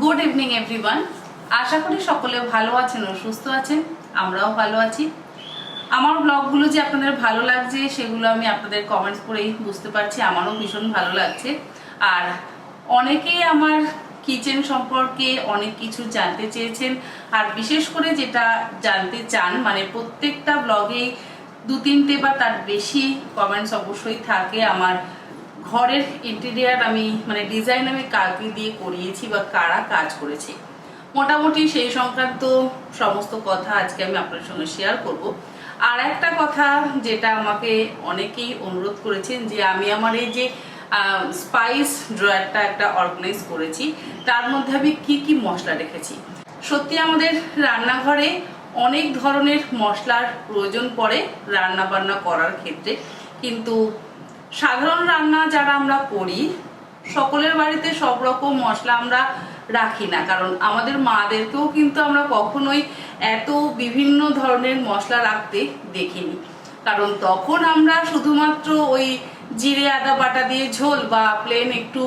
Good evening everyone আশা করি সকলে ভালো আছেন ও সুস্থ আছেন। আমরাও ভালো আছি। আমার ব্লগগুলো যে আপনাদের ভালো লাগছে, সেগুলো আমি আপনাদের কমেন্টস করেই বুঝতে পারছি। আমারও ভীষণ ভালো লাগছে। আর অনেকেই আমার কিচেন সম্পর্কে অনেক কিছু জানতে চেয়েছেন। আর বিশেষ করে যেটা জানতে চান মানে প্রত্যেকটা ব্লগেই দু তিনটে বা তার বেশি কমেন্টস অবশ্যই থাকে আমার ঘরের ইন্টেরিয়ার আমি মানে ডিজাইন আমি কাকে দিয়ে করিয়েছি বা কারা কাজ করেছে। মোটামুটি সেই সংক্রান্ত সমস্ত কথা আজকে আমি আপনার সঙ্গে শেয়ার করব। আর একটা কথা যেটা আমাকে অনেকেই অনুরোধ করেছেন যে আমি আমার এই যে স্পাইস ড্রয়ারটা একটা অর্গানাইজ করেছি, তার মধ্যে আমি কি কি মশলা রেখেছি। সত্যি আমাদের রান্নাঘরে অনেক ধরনের মশলার প্রয়োজন পড়ে রান্না বান্না করার ক্ষেত্রে, কিন্তু সাধারণ রান্না যারা আমরা করি, সকলের বাড়িতে সব রকম মশলা আমরা রাখি না, কারণ আমাদের মাদেরকেও কিন্তু আমরা কখনোই এত বিভিন্ন ধরনের মশলা রাখতে দেখিনি। কারণ তখন আমরা শুধুমাত্র ওই জিরে, আদা বাটা দিয়ে ঝোল বা প্লেন একটু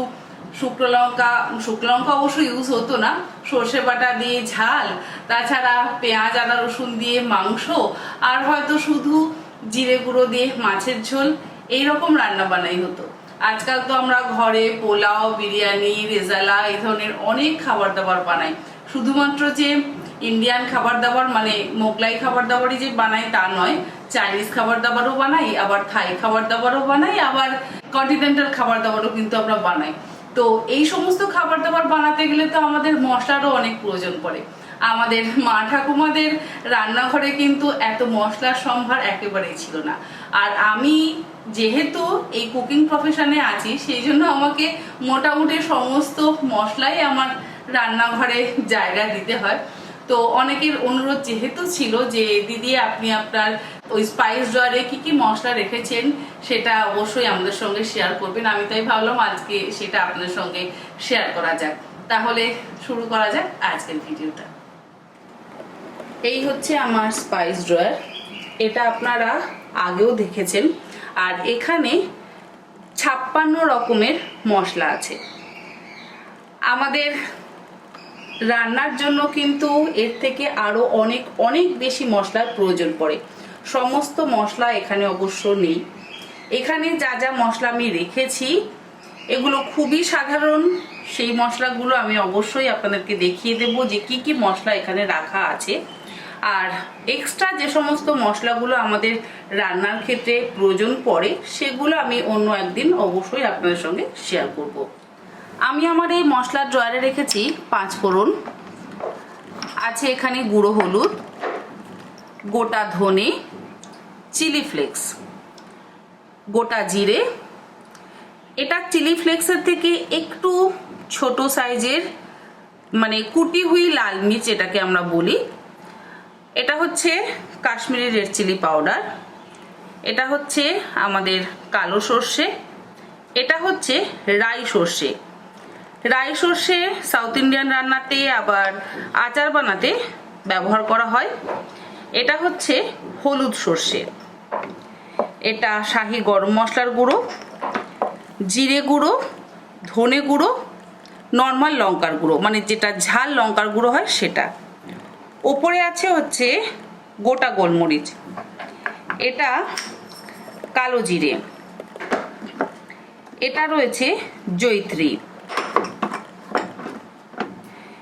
শুকনো লঙ্কা শুকনো লঙ্কা অবশ্য ইউজ হতো না, সর্ষে বাটা দিয়ে ঝাল, তাছাড়া পেঁয়াজ, আদা, রসুন দিয়ে মাংস, আর হয়তো শুধু জিরে গুঁড়ো দিয়ে মাছের ঝোল এইরকম রান্না বানাই হতো। আজকাল তো আমরা ঘরে পোলাও, বিরিয়ানি, রেজালা এই ধরনের অনেক খাবার দাবার বানাই। শুধুমাত্র যে ইন্ডিয়ান খাবার দাবার মানে মোগলাই খাবার দাবারই যে বানাই তা নয় চাইনিজ খাবার দাবারও বানাই, আবার থাই খাবার দাবারও বানাই, আবার কন্টিনেন্টাল খাবার দাবারও কিন্তু আমরা বানাই। তো এই সমস্ত খাবার দাবার বানাতে গেলে তো আমাদের মশলারও অনেক প্রয়োজন পড়ে। আমাদের মা ঠাকুমাদের রান্নাঘরে কিন্তু এত মশলার সম্ভার একেবারেই ছিল না। আর আমি যেহেতু এই কুকিং প্রফেশনে আছি, সেই জন্য আমাকে মোটামুটি সমস্ত মশলাই আমার রান্নাঘরে জায়গা দিতে হয়। তো অনেকের অনুরোধ যেহেতু ছিল যে, দিদি, আপনি আপনার ওই স্পাইস ড্রয়ারে কি কি মশলা রেখেছেন? সেটা অবশ্যই আমাদের সঙ্গে শেয়ার করবেন। আমি তাই ভাবলাম আজকে সেটা আপনাদের সঙ্গে শেয়ার করা যাক। তাহলে শুরু করা যাক আজকের ভিডিওটা এই হচ্ছে আমার স্পাইস ড্রয়ার এটা আপনারা আগেও দেখেছেন। আর এখানে ছাপ্পান্ন রকমের মশলা আছে। আমাদের রান্নার জন্য কিন্তু এর থেকে আরও অনেক অনেক বেশি মশলার প্রয়োজন পড়ে। সমস্ত মশলা এখানে অবশ্য নেই। এখানে যা যা মশলা আমি রেখেছি, এগুলো খুবই সাধারণ। সেই মশলাগুলো আমি অবশ্যই আপনাদেরকে দেখিয়ে দেব যে কি কি মশলা এখানে রাখা আছে। আর এক্সট্রা যে সমস্ত মশলাগুলো আমাদের রান্নার ক্ষেত্রে প্রয়োজন পড়ে, সেগুলো আমি অন্য একদিন অবশ্যই আপনাদের সঙ্গে শেয়ার করব। আমি আমার এই মশলার ড্রয়ারে রেখেছি পাঁচ ফোড়ন, আছে এখানে গুঁড়ো হলুদ, গোটা ধনে চিলি ফ্লেক্স গোটা জিরে। এটা চিলি ফ্লেক্সের থেকে একটু ছোট সাইজের মানে কুটি হুই লাল মির্চ এটাকে আমরা বলি। এটা হচ্ছে কাশ্মীরি রেড চিলি পাউডার। এটা হচ্ছে আমাদের কালো সর্ষে। এটা হচ্ছে রাই সর্ষে। রাই সর্ষে সাউথ ইন্ডিয়ান রান্নাতে, আবার আচার বানাতে ব্যবহার করা হয়। এটা হচ্ছে হলুদ সর্ষে। এটা শাহি গরম মশলার গুঁড়ো, জিরে গুঁড়ো, ধনে গুঁড়ো, নর্মাল লঙ্কার গুঁড়ো। মানে যেটা ঝাল লঙ্কার গুঁড়ো হয় সেটা। ওপরে আছে হচ্ছে গোটা গোলমরিচ। এটা কালো জিরে। এটা রয়েছে জৈত্রী।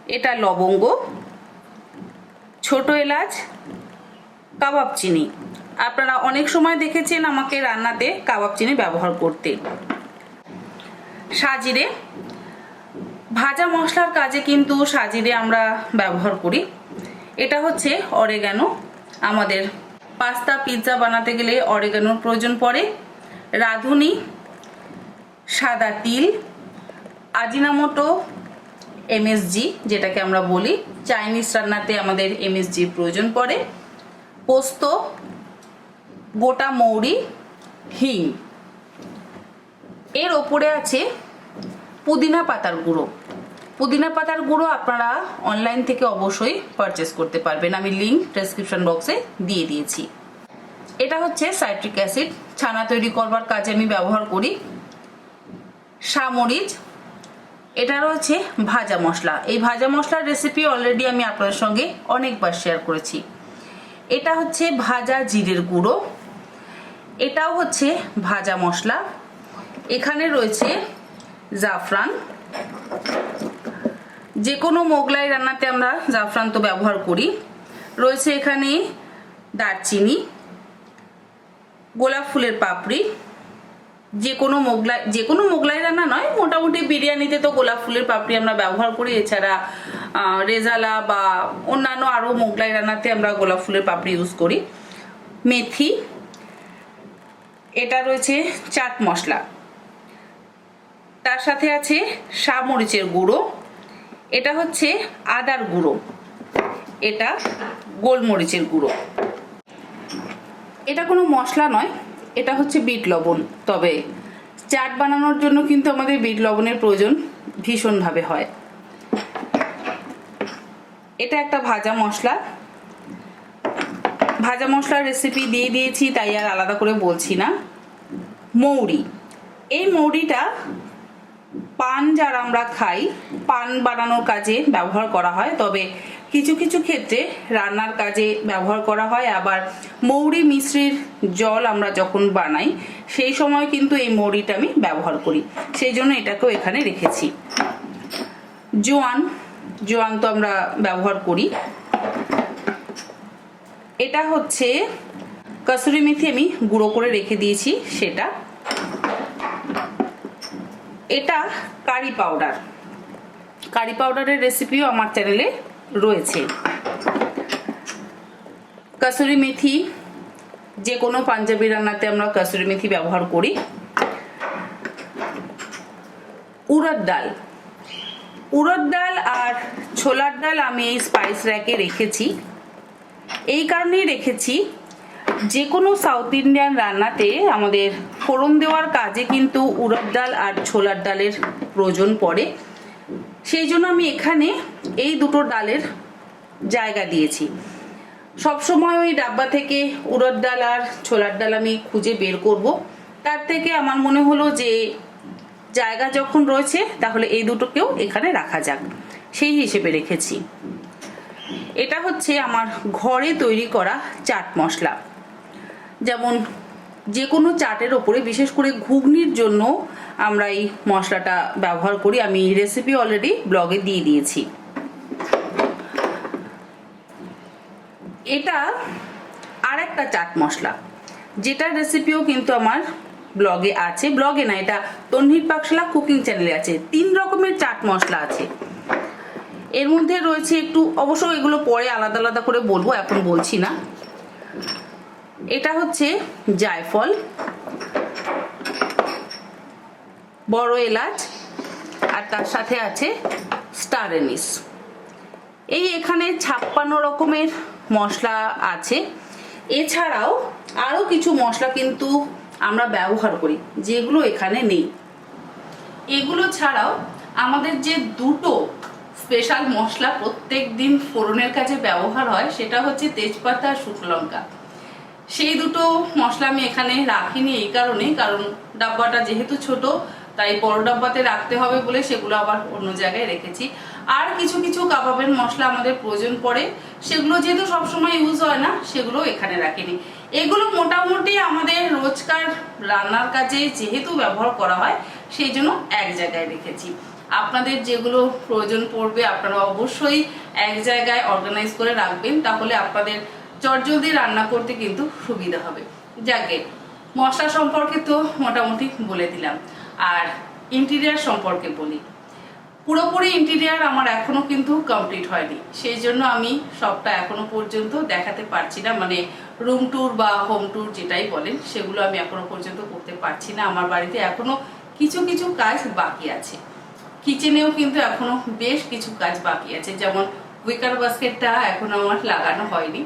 এটা লবঙ্গ। ছোট এলাচ, কাবাব চিনি। আপনারা অনেক সময় দেখেছেন আমাকে রান্নাতে কাবাব চিনি ব্যবহার করতে। সাজিরে। ভাজা মশলার কাজে কিন্তু সাজিরে আমরা ব্যবহার করি। এটা হচ্ছে অরেগানো আমাদের পাস্তা পিৎজা বানাতে গেলে অরেগানোর প্রয়োজন পড়ে। রাঁধুনি, সাদা তিল আজিনামোটো এমএসজি যেটাকে আমরা বলি। চাইনিজ রান্নাতে আমাদের এমএসজি প্রয়োজন পড়ে। পোস্ত, গোটা মৌরি, হিং। এর ওপরে আছে পুদিনা পাতার গুঁড়ো। পুদিনা পাতার গুঁড়ো আপনারা অনলাইন থেকে অবশ্যই পারচেস করতে পারবেন। আমি লিঙ্ক ডেসক্রিপশন বক্সে দিয়ে দিয়েছি। এটা হচ্ছে সাইট্রিক অ্যাসিড ছানা তৈরি করবার কাজে আমি ব্যবহার করি। সামরিচ। এটা রয়েছে ভাজা মশলা। এই ভাজা মশলার রেসিপি অলরেডি আমি আপনাদের সঙ্গে অনেকবার শেয়ার করেছি। এটা হচ্ছে ভাজা জিরের গুঁড়ো। এটাও হচ্ছে ভাজা মশলা। এখানে রয়েছে জাফরান। যে কোনো মোগলাই রান্নাতে আমরা জাফরান তো ব্যবহার করি। রয়েছে এখানে দারচিনি, গোলাপ ফুলের পাপড়ি। যে কোনো মোগলাই যে কোনো মোগলাই রান্না নয়, মোটামুটি বিরিয়ানিতে তো গোলাপ ফুলের পাপড়ি আমরা ব্যবহার করি। এছাড়া রেজালা বা অন্যান্য আরও মোগলাই রান্নাতে আমরা গোলাপ ফুলের পাপড়ি ইউজ করি। মেথি, এটা রয়েছে চাট মশলা। তার সাথে আছে মরিচের গুঁড়ো। এটা হচ্ছে আদার গুঁড়ো। এটা গোলমরিচের গুঁড়ো। এটা কোনো মশলা নয়, এটা হচ্ছে বিট লবণ। তবে চাট বানানোর জন্য কিন্তু আমাদের বিট লবণের প্রয়োজন ভীষণভাবে হয়। এটা একটা ভাজা মশলা। ভাজা মশলার রেসিপি দিয়ে দিয়েছি, তাই আর আলাদা করে বলছি না। মৌরি। এই মৌরিটা পান যারা আমরা খাই, পান বানানোর কাজে ব্যবহার করা হয়, তবে কিছু কিছু ক্ষেত্রে রান্নার কাজে ব্যবহার করা হয়। আবার মৌরি মিশ্রির জল আমরা যখন বানাই, সেই সময় কিন্তু এই মৌরিটা আমি ব্যবহার করি। সেই জন্য এটাকেও এখানে রেখেছি। জোয়ান জোয়ান তো আমরা ব্যবহার করি। এটা হচ্ছে কসুরি মেথি আমি গুঁড়ো করে রেখে দিয়েছি, সেটা এটা কারি পাউডার কারি পাউডারের রেসিপিও আমার চ্যানেলে রয়েছে। কাসুরি মেথি, যে কোনো পাঞ্জাবি রান্নাতে আমরা কাসুরি মেথি ব্যবহার করি। উড়দ ডাল। উড়দ ডাল আর ছোলার ডাল আমি এই স্পাইস র্যাকে রেখেছি। এই কারণেই রেখেছি যে কোনো সাউথ ইন্ডিয়ান রান্নাতে আমাদের ফোড়ন দেওয়ার কাজে কিন্তু উড়দ ডাল আর ছোলার ডালের প্রয়োজন পড়ে। সেই জন্য আমি এখানে এই দুটো ডালের জায়গা দিয়েছি। সবসময় ওই ডাব্বা থেকে উড়দ ডাল আর ছোলার ডাল আমি খুঁজে বের করব। তার থেকে আমার মনে হলো যে জায়গা যখন রয়েছে, তাহলে এই দুটোকেও এখানে রাখা যাক। সেই হিসেবে রেখেছি। এটা হচ্ছে আমার ঘরে তৈরি করা চাট মশলা। যেমন যে কোনো চাটের ওপরে, বিশেষ করে ঘুগনির জন্য আমরা এই মশলাটা ব্যবহার করি। আমি রেসিপি অলরেডি ব্লগে দিয়ে দিয়েছি। এটা আর একটা চাট মশলা। যেটার রেসিপিও কিন্তু আমার ব্লগে আছে। ব্লগে না, এটা তন্হির পাকশালা কুকিং চ্যানেলে আছে। তিন রকমের চাট মশলা আছে। এর মধ্যে রয়েছে একটু, অবশ্য এগুলো পরে আলাদা আলাদা করে বলব, এখন বলছি না। এটা হচ্ছে জায়ফল। বড় এলাচ, আর তার সাথে আছে স্টার এনিস। এই এখানে ছাপ্পান্ন রকমের মশলা আছে। এছাড়াও আরও কিছু মশলা কিন্তু আমরা ব্যবহার করি, যেগুলো এখানে নেই। এগুলো ছাড়াও আমাদের যে দুটো স্পেশাল মশলা প্রত্যেক দিন ফোড়নের কাছে ব্যবহার হয়, সেটা হচ্ছে তেজপাতা আর শুকনো লঙ্কা। সেই দুটো মশলা আমি এখানে রাখিনি এই কারণে কারণ ডাব্বাটা যেহেতু ছোট, তাই বড় ডাব্বাতে রাখতে হবে বলে সেগুলো আবার অন্য জায়গায় রেখেছি। আর কিছু কিছু কাবাবের মশলা আমাদের প্রয়োজন পড়ে, সেগুলো যেহেতু সবসময় ইউজ হয় না, সেগুলো এখানে রাখিনি। এগুলো মোটামুটি আমাদের রোজকার রান্নার কাজে যেহেতু ব্যবহার করা হয়, সেই জন্য এক জায়গায় রেখেছি। আপনাদের যেগুলো প্রয়োজন পড়বে আপনারা অবশ্যই এক জায়গায় অর্গানাইজ করে রাখবেন, তাহলে আপনাদের চটজলদি রান্না করতে কিন্তু সুবিধা হবে। যাকে মশলা সম্পর্কে তো মোটামুটি বলে দিলাম। আর ইন্টেরিয়ার সম্পর্কে বলি। পুরোপুরি ইন্টেরিয়ার আমার এখনও কিন্তু কমপ্লিট হয়নি। সেই জন্য আমি সবটা এখনও পর্যন্ত দেখাতে পারছি না। মানে রুম ট্যুর বা হোম ট্যুর যেটাই বলেন, সেগুলো আমি এখনও পর্যন্ত করতে পারছি না। আমার বাড়িতে এখনও কিছু কিছু কাজ বাকি আছে। কিচেনেও কিন্তু এখনও বেশ কিছু কাজ বাকি আছে। যেমন উইকার বাস্কেটটা এখনও আমার লাগানো হয়নি।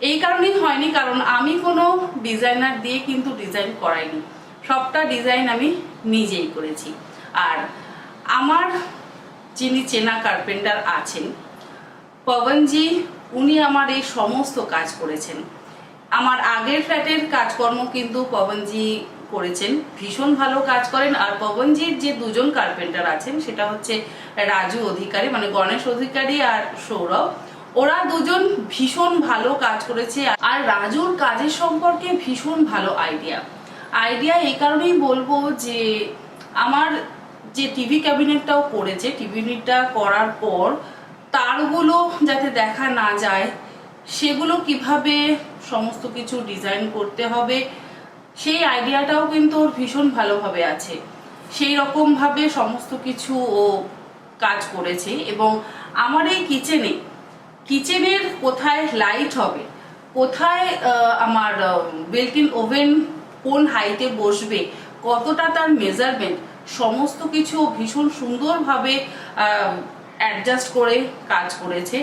এই কারণেই হয়নি, কারণ আমি কোনো ডিজাইনার দিয়ে কিন্তু ডিজাইন করাইনি। সবটা ডিজাইন আমি নিজেই করেছি। আর আমার যিনি চেনা কার্পেন্টার আছেন, পবনজি, উনি আমার এই সমস্ত কাজ করেছেন। আমার আগের ফ্ল্যাটের কাজকর্ম কিন্তু পবনজি করেছেন। ভীষণ ভালো কাজ করেন। আর পবনজির যে দুজন কার্পেন্টার আছেন, সেটা হচ্ছে রাজু অধিকারী মানে গণেশ অধিকারী আর সৌরভ। ওরা দুজন ভীষণ ভালো কাজ করেছে। আর রাজুর কাজের সম্পর্কে ভীষণ ভালো আইডিয়া আইডিয়া এই কারণেই বলব যে, আমার যে টিভি ক্যাবিনেটটাও করেছে টিভি ইউনিটটা করার পর তারগুলো যাতে দেখা না যায়, সেগুলো কীভাবে সমস্ত কিছু ডিজাইন করতে হবে, সেই আইডিয়াটাও কিন্তু ওর ভীষণ ভালোভাবে আছে। সেই রকমভাবে সমস্ত কিছু ও কাজ করেছে এবং আমার এই কিচেনে কিচেনের কোথায় লাইট হবে? কোথায় আমার বেলটিন ওভেন কোন হাইটে বসবে? কতটা তার মেজারমেন্ট সমস্ত কিছু ভীষণ সুন্দরভাবে অ্যাডজাস্ট করে কাজ করেছে।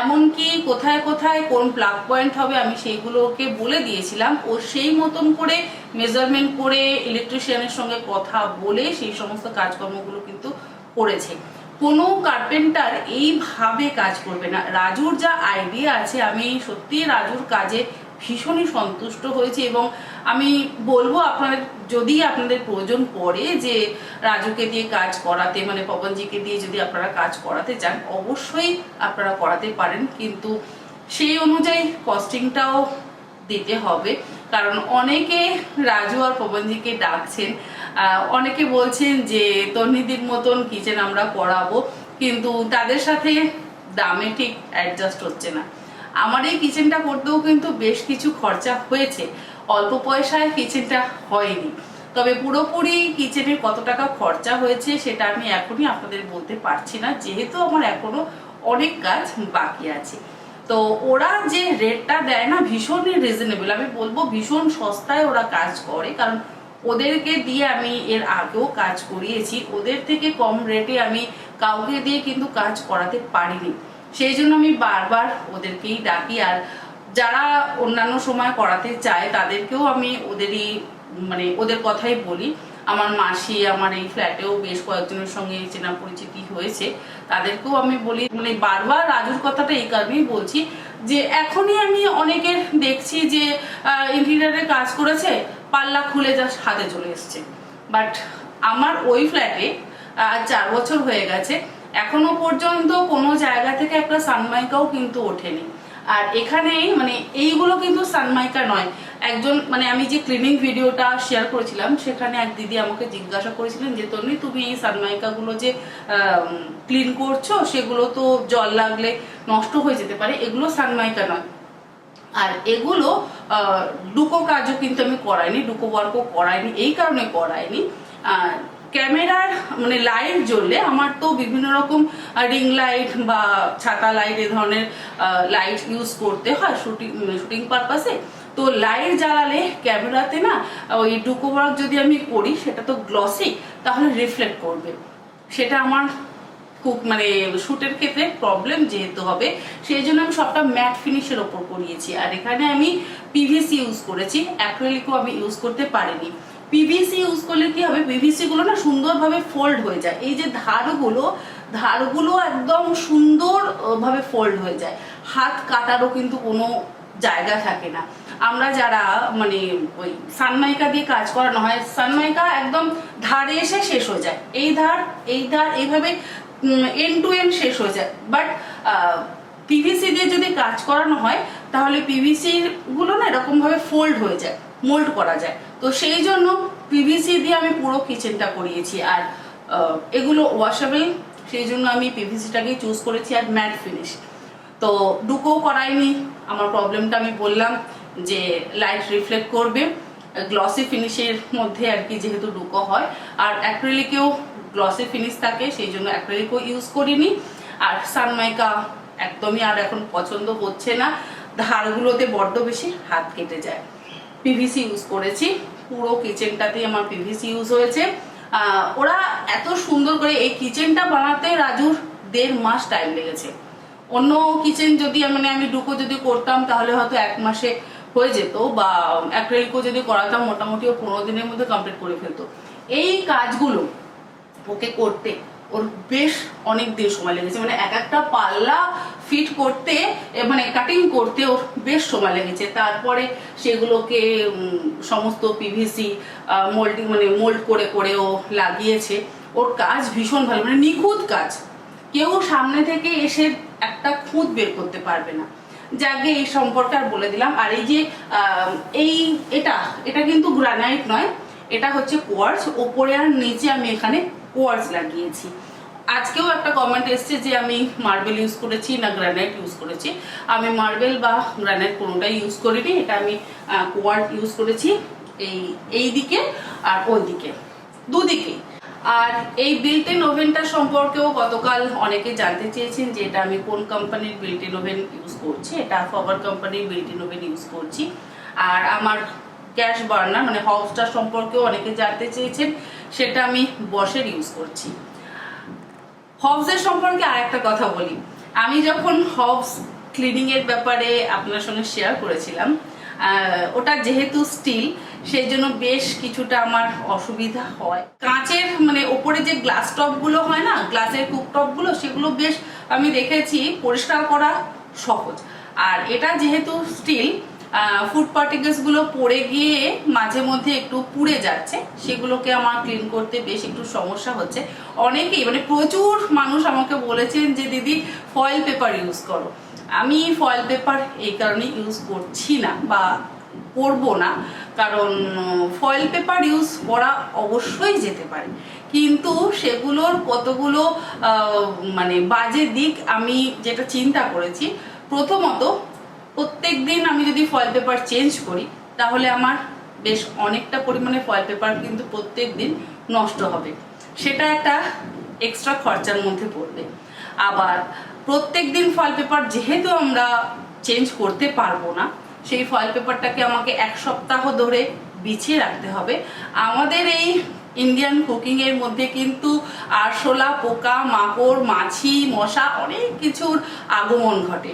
এমনকি কোথায় কোথায় কোন প্লাগ পয়েন্ট হবে আমি সেইগুলোকে বলে দিয়েছিলাম। ও সেই মতন করে মেজারমেন্ট করে ইলেকট্রিশিয়ানের সঙ্গে কথা বলে সেই সমস্ত কাজকর্মগুলো কিন্তু করেছে। কোনো কার্পেন্টার এইভাবে কাজ করবে না। রাজুর যা আইডিয়া আছে, আমি সত্যি রাজুর কাজে ভীষণই সন্তুষ্ট হয়েছি এবং আমি বলব আপনাদের, যদি আপনাদের প্রয়োজন পড়ে যে রাজুকে দিয়ে কাজ করাতে মানে পবনজিকে দিয়ে যদি আপনারা কাজ করাতে চান, অবশ্যই আপনারা করাতে পারেন। কিন্তু সেই অনুযায়ী কস্টিংটাও দিতে হবে। কারণ অনেকে রাজু আর পবনজিকে ডাকছেন অনেকে বলছেন যে তন্নিদির মতন কিচেন আমরা করাবো কিন্তু তাদের সাথে দামে ঠিক অ্যাডজাস্ট হচ্ছে না। আমার এই কিচেনটা করতেও কিন্তু বেশ কিছু খরচা হয়েছে। অল্প পয়সায় কিচেনটা হয়নি। তবে পুরোপুরি কিচেনে কত টাকা খরচা হয়েছে সেটা আমি এখনই আপনাদের বলতে পারছি না, যেহেতু আমার এখনও অনেক কাজ বাকি আছে। তো ওরা যে রেটটা দেয় না, ভীষণই রিজনেবল আমি বলব ভীষণ সস্তায় ওরা কাজ করে, কারণ ওদেরকে দিয়ে আমি এর আগেও কাজ করিয়েছি। ওদের থেকে কম রেটে আমি কাউকে দিয়ে কিন্তু কাজ করাতে পারিনি। সেই জন্য আমি বারবার ওদেরকেই ডাকি আর যারা অন্যান্য সময় করাতে চায়, তাদেরকেও আমি ওদেরই মানে ওদের কথাই বলি। আমার মাসি আমার এই ফ্ল্যাটেও বেশ কয়েকজনের সঙ্গে চেনা পরিচিতি হয়েছে, তাদেরকেও আমি বলি মানে বারবার রাজুর কথাটা এই কারণেই বলছি যে এখনই আমি অনেকের দেখছি যে ইন্টেরিয়ারে কাজ করেছে পাল্লা খুলে জাস্ট হাতে চলে এসছে। বাট আমার ওই ফ্ল্যাটে চার বছর হয়ে গেছে, এখনও পর্যন্ত কোনো জায়গা থেকে একটা সানমাইকাও কিন্তু ওঠেনি। আর এখানে মানে এইগুলো কিন্তু সানমাইকা নয়। একজন মানে আমি যে ক্লিনিং ভিডিওটা শেয়ার করেছিলাম, সেখানে এক দিদি আমাকে জিজ্ঞাসা করেছিলেন যে, তন্নি, তুমি এই সানমাইকাগুলো যে ক্লিন করছ, সেগুলো তো জল লাগলে নষ্ট হয়ে যেতে পারে। এগুলো সানমাইকা নয়। আর এগুলো ডুকো কাজও কিন্তু আমি করাইনি, ডুকো ওয়ার্কও করাইনি, এই কারণে করাইনি। ক্যামেরার মানে লাইট জ্বললে আমার তো বিভিন্ন রকম রিং লাইট বা ছাতা লাইট এ ধরনের লাইট ইউজ করতে হয় শুটিং শুটিং পারপাসে তো লাইট জ্বালালে ক্যামেরাতে না, ওই ডুকো ওয়ার্ক যদি আমি করি, সেটা তো গ্লসি তাহলে রিফ্লেক্ট করবে। সেটা আমার খুব মানে শুটের ক্ষেত্রে প্রবলেম যেহেতু হবে সেই জন্য আমি সবটা ম্যাট ফিনিশের ওপর করিয়েছি। আর এখানে আমি পিভিসি ইউজ করেছি অ্যাক্রেলিকও আমি ইউজ করতে পারিনি। পিভিসি ইউজ করলে কি হবে? পিভিসি গুলো না সুন্দরভাবে ফোল্ড হয়ে যায়। এই যে ধারগুলো ধারগুলো একদম সুন্দর আহ, ভাবে ফোল্ড হয়ে যায়। হাত কাটারও কিন্তু কোনো জায়গা থাকে না। আমরা যারা মানে ওই সানমাইকা দিয়ে কাজ করানো হয় সানমাইকা একদম ধারে এসে শেষ হয়ে যায়। এই ধার এই ধার এইভাবে এন টু এন শেষ হয়ে যায়। বাট পিভিসি দিয়ে যদি কাজ করানো হয়, তাহলে পিভিসি গুলো না এরকম ভাবে ফোল্ড হয়ে যায় মোল্ড করা যায়। তো সেই জন্য পিভিসি দিয়ে আমি পুরো কিচেনটা করিয়েছি। আর এগুলো ওয়াশেবল সেই জন্য আমি পিভিসিটাকেই চুজ করেছি আর ম্যাট ফিনিশ তো ডুকো করাইনি, আমার প্রবলেমটা আমি বললাম যে লাইট রিফ্লেক্ট করবে। গ্লসি ফিনিশের মধ্যে আর কি যেহেতু ডুকো হয়। আর অ্যাক্রিলিকেও গ্লসি ফিনিশ থাকে, সেই জন্য অ্যাক্রিলিকও ইউজ করিনি। আর সানমাইকা একদমই আর এখন পছন্দ হচ্ছে না। ধারগুলোতে বড্ড বেশি হাত কেটে যায়। পিভিসি ইউজ করেছি। পুরো কিচেনটাতেই আমার পিভিসি ইউজ হয়েছে। ওরা এত সুন্দর করে এই কিচেনটা বানাতে রাজুর দেড় মাস টাইম লেগেছে। অন্য কিচেন যদি মানে আমি ডুকো যদি করতাম, তাহলে হয়তো এক মাসে হয়ে যেত বা অ্যাক্রেলিকও যদি করাতাম, মোটামুটি ও পনেরো দিনের মধ্যে কমপ্লিট করে ফেলতো। এই কাজগুলো ওকে করতে ওর বেশ অনেক দিন সময় লেগেছে। মানে এক একটা পাল্লা ফিট করতে মানে কাটিং করতে ওর বেশ সময় লেগেছে। তারপরে সেগুলোকে সমস্ত পিভিসি মোল্ডিং মানে মোল্ড করে করে ও লাগিয়েছে। ওর কাজ ভীষণ ভালো মানে নিখুঁত কাজ। কেউ সামনে থেকে এসে একটা খুঁত বের করতে পারবে না। যাকে এই সম্পর্কে আর বলে দিলাম। আর এই যে এই, এটা এটা কিন্তু গ্রানাইট নয়, এটা হচ্ছে কোয়ার্স ওপরে আর নিচে আমি এখানে কোয়ার্স লাগিয়েছি। আজকেও একটা কমেন্ট এসছে যে আমি মার্বেল ইউজ করেছি না গ্রানাইট ইউজ করেছি। আমি মার্বেল বা গ্রানাইট কোনোটাই ইউজ করিনি, এটা আমি কোয়ার্ট ইউজ করেছি এই এই দিকে আর ওই দিকে দুদিকেই আর এই বিল্টেন ওভেনটা সম্পর্কেও গতকাল অনেকে জানতে চেয়েছেন যে এটা আমি কোন কোম্পানির বিল্টেন ওভেন ইউজ করছি, এটা ফবার কোম্পানির বিল্টেন ওভেন ইউজ করছি। আর আমার গ্যাস বার্নার মানে হাউসটা সম্পর্কেও অনেকে জানতে চেয়েছেন, সেটা আমি বসের ইউজ করছি। হবসের সম্পর্কে আর একটা কথা বলি। আমি যখন হবস ক্লিনিং এর ব্যাপারে আপনার সঙ্গে শেয়ার করেছিলাম ওটা যেহেতু স্টিল সেই জন্য বেশ কিছুটা আমার অসুবিধা হয়। কাঁচের মানে ওপরে যে গ্লাস টপগুলো হয় না গ্লাসের কুকটপগুলো, সেগুলো বেশ আমি দেখেছি, পরিষ্কার করা সহজ। আর এটা যেহেতু স্টিল ফুড পার্টিকেলসগুলো পড়ে গিয়ে মাঝে মধ্যে একটু পুড়ে যাচ্ছে, সেগুলোকে আমার ক্লিন করতে বেশ একটু সমস্যা হচ্ছে। অনেকেই মানে প্রচুর মানুষ আমাকে বলেছেন যে, দিদি ফয়েল পেপার ইউজ করো। আমি ফয়েল পেপার এই কারণে ইউজ করছি না বা করব না, কারণ ফয়েল পেপার ইউজ করা অবশ্যই যেতে পারে। কিন্তু সেগুলোর কতগুলো মানে বাজে দিক আমি যেটা চিন্তা করেছি, প্রথমত প্রত্যেক দিন আমি যদি ফয়েল পেপার চেঞ্জ করি, তাহলে আমার বেশ অনেকটা পরিমাণে ফয়েল পেপার কিন্তু প্রত্যেক দিন নষ্ট হবে। সেটা একটা এক্সট্রা খরচার মধ্যে পড়বে। আবার প্রত্যেক দিন ফয়েল পেপার যেহেতু আমরা চেঞ্জ করতে পারব না, সেই ফয়েল পেপারটাকে আমাকে এক সপ্তাহ ধরে বিছিয়ে রাখতে হবে। আমাদের এই ইন্ডিয়ান কুকিং এর মধ্যে কিন্তু আরশোলা, পোকা, মাকড়, মাছি, মশা অনেক কিছুর আগমন ঘটে।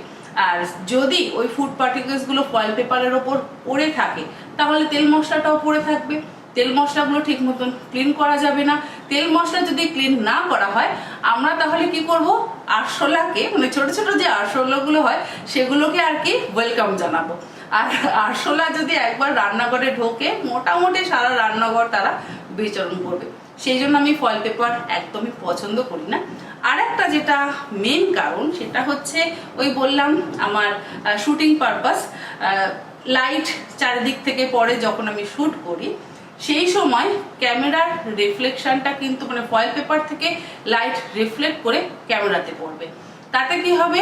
আর যদি ওই ফুড পার্টিকেলসগুলো ফয়েল পেপারের ওপর পড়ে থাকে, তাহলে তেল মশলাটাও পড়ে থাকবে। তেল মশলাগুলো ঠিক মতন ক্লিন করা যাবে না। তেল মশলা যদি ক্লিন না করা হয়, আমরা তাহলে কি করব? আরশোলাকে মানে ছোট ছোট যে আরশোলাগুলো হয়, সেগুলোকে আর কি ওয়েলকাম জানাব। আর আরশোলা যদি একবার রান্নাঘরে ঢোকে, মোটামুটি সারা রান্নাঘর তারা বিচরণ করবে। সেই জন্য আমি ফয়েল পেপার একদমই পছন্দ করি না। আর একটা যেটা মেন কারণ, সেটা হচ্ছে ওই বললাম আমার শুটিং পারপাস লাইট চারিদিক থেকে পরে যখন আমি শ্যুট করি, সেই সময় ক্যামেরার রিফ্লেকশনটা কিন্তু মানে ফয়েল পেপার থেকে লাইট রিফ্লেক্ট করে ক্যামেরাতে পড়বে। তাতে কি হবে?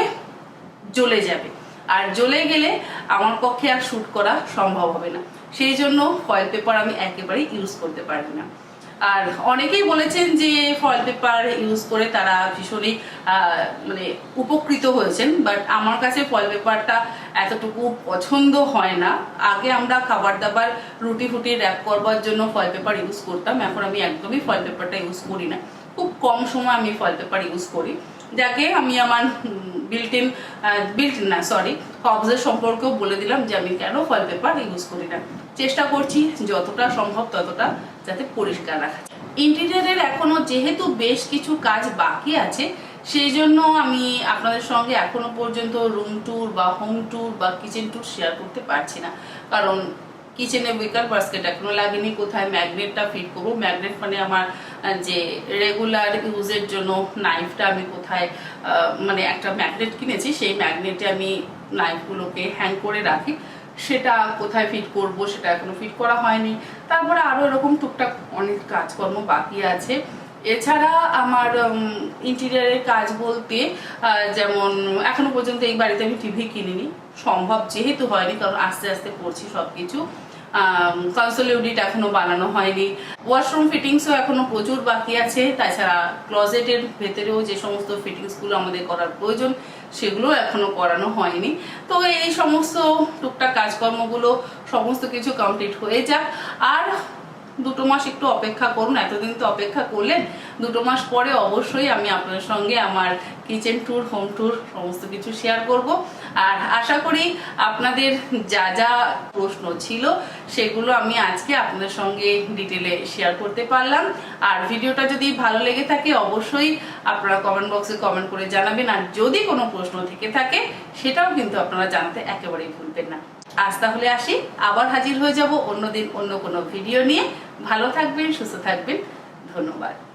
জ্বলে যাবে। আর জ্বলে গেলে আমার পক্ষে আর শ্যুট করা সম্ভব হবে না। সেই জন্য ফয়েল পেপার আমি একেবারেই ইউজ করতে পারি না। আর অনেকেই বলেছেন যে ফয়েল পেপার ইউজ করে তারা ভীষণই মানে উপকৃত হয়েছেন বাট আমার কাছে ফয়েল পেপারটা এতটুকু পছন্দ হয় না। আগে আমরা খাবার দাবার রুটি ফুটি র্যাপ করবার জন্য ফয়েল পেপার ইউজ করতাম, এখন আমি একদমই ফয়েল পেপারটা ইউজ করি না। খুব কম সময় আমি ফয়েল পেপার ইউজ করি। যাকে আমি আমার বিল্ট-ইন বিল্ট না সরি হবসের সম্পর্কেও বলে দিলাম যে আমি কেন ফয়েল পেপার ইউজ করি না। চেষ্টা করছি, যতটা সম্ভব ততটা যাতে পরিষ্কার রাখা যায়। ইন্টেরিয়ারের এখনও যেহেতু বেশ কিছু কাজ বাকি আছে, সেই জন্য আমি আপনাদের সঙ্গে এখনও পর্যন্ত রুম ট্যুর বা হোম ট্যুর বা কিচেন ট্যুর শেয়ার করতে পারছি না। কারণ কিচেনে উইকার বাস্কেট এখনও লাগেনি, কোথায় ম্যাগনেটটা ফিট করব? ম্যাগনেট মানে আমার যে রেগুলার ইউজের জন্য নাইফটা আমি কোথায় মানে একটা ম্যাগনেট কিনেছি, সেই ম্যাগনেটে আমি নাইফগুলোকে হ্যাং করে রাখি। সেটা কোথায় ফিট করব, সেটা এখনও ফিট করা হয়নি। তারপরে আরও এরকম টুকটাক অনেক কাজকর্ম বাকি আছে। এছাড়া আমার ইন্টেরিয়ারের কাজ বলতে যেমন এখনও পর্যন্ত এই বাড়িতে আমি টিভি কিনিনি। সম্ভব যেহেতু হয়নি, কারণ আস্তে আস্তে করছি সবকিছু। কনসোল ইউনিট এখনও বানানো হয়নি। ওয়াশরুম ফিটিংসও এখনও প্রচুর বাকি আছে। তাছাড়া ক্লজেটের ভেতরেও যে সমস্ত ফিটিংসগুলো আমাদের করার প্রয়োজন, সেগুলো এখনও করানো হয়নি। তো এই সমস্ত টুকটাক কাজকর্মগুলো সমস্ত কিছু কমপ্লিট হয়ে যাক। আর দুটো মাস একটু অপেক্ষা করুন। এতদিন তো অপেক্ষা করলেন। দুটো মাস পরে অবশ্যই আমি আপনার সঙ্গে আমার কিচেন ট্যুর হোম ট্যুর সমস্ত কিছু শেয়ার করব। আর আশা করি আপনাদের যা যা প্রশ্ন ছিল সেগুলো আমি আজকে আপনাদের সঙ্গে ডিটেলে শেয়ার করতে পারলাম। আর ভিডিওটা যদি ভালো লেগে থাকে অবশ্যই আপনারা কমেন্ট বক্সে কমেন্ট করে জানাবেন। আর যদি কোনো প্রশ্ন থেকে থাকে, সেটাও কিন্তু আপনারা জানতে একেবারেই ভুলবেন না। আজ তাহলে আসি, আবার হাজির হয়ে যাব অন্যদিন অন্য কোনো ভিডিও নিয়ে। ভালো থাকবেন, সুস্থ থাকবেন। ধন্যবাদ।